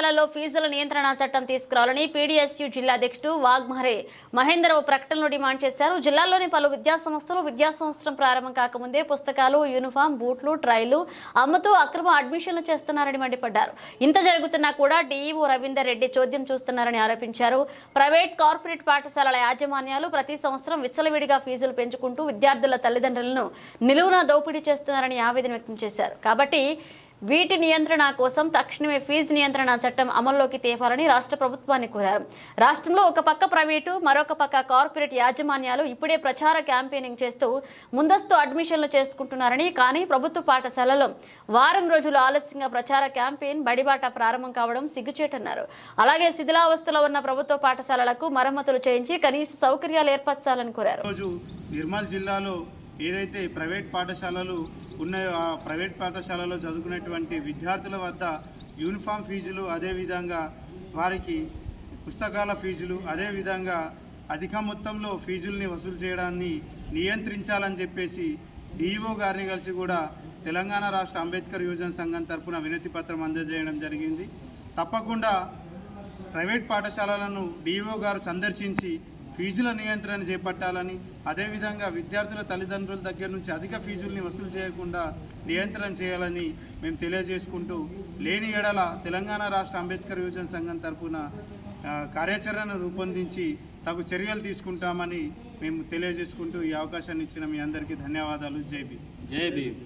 పాఠశాలల్లో ఫీజుల నియంత్రణ చట్టం తీసుకురావాలని పీడీఎస్యు జిల్లా అధ్యక్షుడు వాగ్మహరే మహేందర్ ఓ ప్రకటనలో డిమాండ్ చేశారు. జిల్లాలోని పలు విద్యాసంస్థలు విద్యా సంవత్సరం ప్రారంభం కాకముందే పుస్తకాలు యూనిఫామ్ బూట్లు ట్రైలు అమ్ముతూ అక్రమ అడ్మిషన్లు చేస్తున్నారని మండిపడ్డారు. ఇంత జరుగుతున్నా కూడా డీఈఓ రవీందర్ రెడ్డి చోద్యం చూస్తున్నారని ఆరోపించారు. ప్రైవేట్ కార్పొరేట్ పాఠశాలల యాజమాన్యాలు ప్రతి సంవత్సరం విచ్చలవిడిగా ఫీజులు పెంచుకుంటూ విద్యార్థుల తల్లిదండ్రులను నిలువున దోపిడీ చేస్తున్నారని ఆవేదన వ్యక్తం చేశారు. కాబట్టి వీటి నియంత్రణ కోసం తక్షణమే ఫీజు నియంత్రణ చట్టం అమల్లోకి తేవాలని రాష్ట్ర ప్రభుత్వాన్ని కోరారు. రాష్ట్రంలో ఒక పక్క ప్రైవేటు మరొక పక్క కార్పొరేట్ యాజమాన్యాలు ఇప్పుడే ప్రచార క్యాంపెయినింగ్ చేస్తూ ముందస్తు అడ్మిషన్లు చేసుకుంటున్నారని కానీ ప్రభుత్వ పాఠశాలలో వారం రోజులు ఆలస్యంగా ప్రచార క్యాంపెయిన్ బడిబాట ప్రారంభం కావడం సిగ్గుచేటన్నారు. అలాగే శిథిలావస్థలో ఉన్న ప్రభుత్వ పాఠశాలలకు మరమ్మతులు చేయించి కనీస సౌకర్యాలు ఏర్పరచాలని కోరారు. నిర్మల్ జిల్లాలో ఏదైతే ప్రైవేట్ పాఠశాలలు ఉన్న ఆ ప్రైవేట్ పాఠశాలలో చదువుకునేటువంటి విద్యార్థుల వద్ద యూనిఫామ్ ఫీజులు అదేవిధంగా వారికి పుస్తకాల ఫీజులు అదేవిధంగా అధిక మొత్తంలో ఫీజుల్ని వసూలు చేయడాన్ని నియంత్రించాలని చెప్పేసి డిఈఓ గారిని కలిసి కూడా తెలంగాణ రాష్ట్ర అంబేద్కర్ యువజన సంఘం తరఫున వినతి పత్రం అందజేయడం జరిగింది. తప్పకుండా ప్రైవేట్ పాఠశాలలను డిఈఓ గారు సందర్శించి ఫీజుల నియంత్రణ చేపట్టాలని అదేవిధంగా విద్యార్థుల తల్లిదండ్రుల దగ్గర నుంచి అధిక ఫీజుల్ని వసూలు చేయకుండా నియంత్రణ చేయాలని మేము తెలియజేసుకుంటూ లేని ఎడల తెలంగాణ రాష్ట్ర అంబేద్కర్ యువజన సంఘం తరఫున కార్యాచరణను రూపొందించి తగు చర్యలు తీసుకుంటామని మేము తెలియజేసుకుంటూ ఈ అవకాశాన్ని ఇచ్చిన మీ అందరికీ ధన్యవాదాలు. జై భీమ్. జై భీమ్.